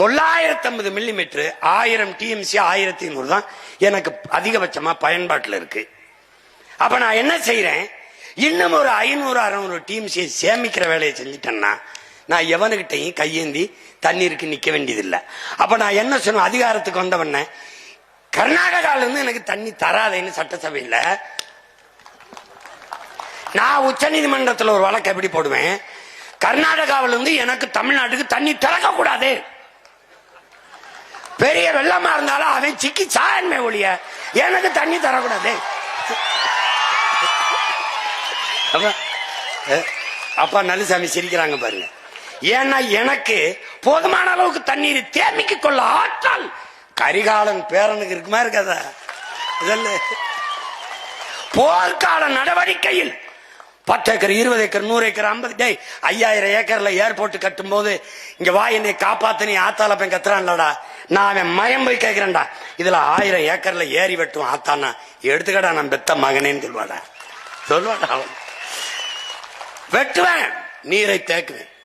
தொள்ளாயிரத்தி ஐம்பது மில்லிமீட்டர் ஆயிரம் டிஎம்சி ஆயிரத்தி ஐநூறு தான் எனக்கு அதிகபட்சமா பயன்பாட்டில் இருக்கு. அப்ப நான் என்ன செய்யறேன் இன்னும் ஒரு ஐநூறு அறுநூறு டிஎம்சியை சேமிக்கிற வேலையை செஞ்சுட்டேன்னா நான் எவனுக்கிட்டையும் கையேந்தி தண்ணீருக்கு நிக்க வேண்டியதில்லை. அப்ப நான் என்ன சொன்ன அதிகாரத்துக்கு வந்தவன கர்நாடகால இருந்து எனக்கு தண்ணி தராதேன்னு சட்டசபையில் நான் உச்ச நீதிமன்றத்தில் ஒரு வழக்கு எப்படி போடுவேன்? கர்நாடகாவிலிருந்து எனக்கு தமிழ்நாட்டுக்கு தண்ணி திறக்க கூடாது பெரிய வெள்ளமா இருந்தாலும் அவன் சிக்கி சாயன்மை ஒழிய எனக்கு தண்ணி தரக்கூடாது. அப்பா நல்லசாமி சிரிக்கிறாங்க பாருங்க. ஏன்னா எனக்கு போதுமான அளவுக்கு தண்ணீர் தேமிக்க கொள்ள ஆற்றல் கரிகாலன் பேரனுக்கு இருக்குமா இருக்காதா? இதெல்லாம் போர்க்கால நடவடிக்கையில் பத்து ஏக்கர் இருபது ஏக்கர் நூறு ஏக்கர் ஐம்பது டே ஐயாயிரம் ஏக்கர்ல ஏர்போர்ட் கட்டும் போது இங்க வா என்னை காப்பாத்து நீ ஆத்தால போய் கத்துறான்லடா. நான் அவன் மயம் போய் கேட்கிறேன்டா இதுல ஆயிரம் ஏக்கர்ல ஏறி வெட்டும் ஆத்தானா எடுத்துக்கடா நான் பெத்த மகனேன்னு சொல்வாடா சொல்வாடா அவன். வெட்டுவேன். நீரை தேக்குவேன்.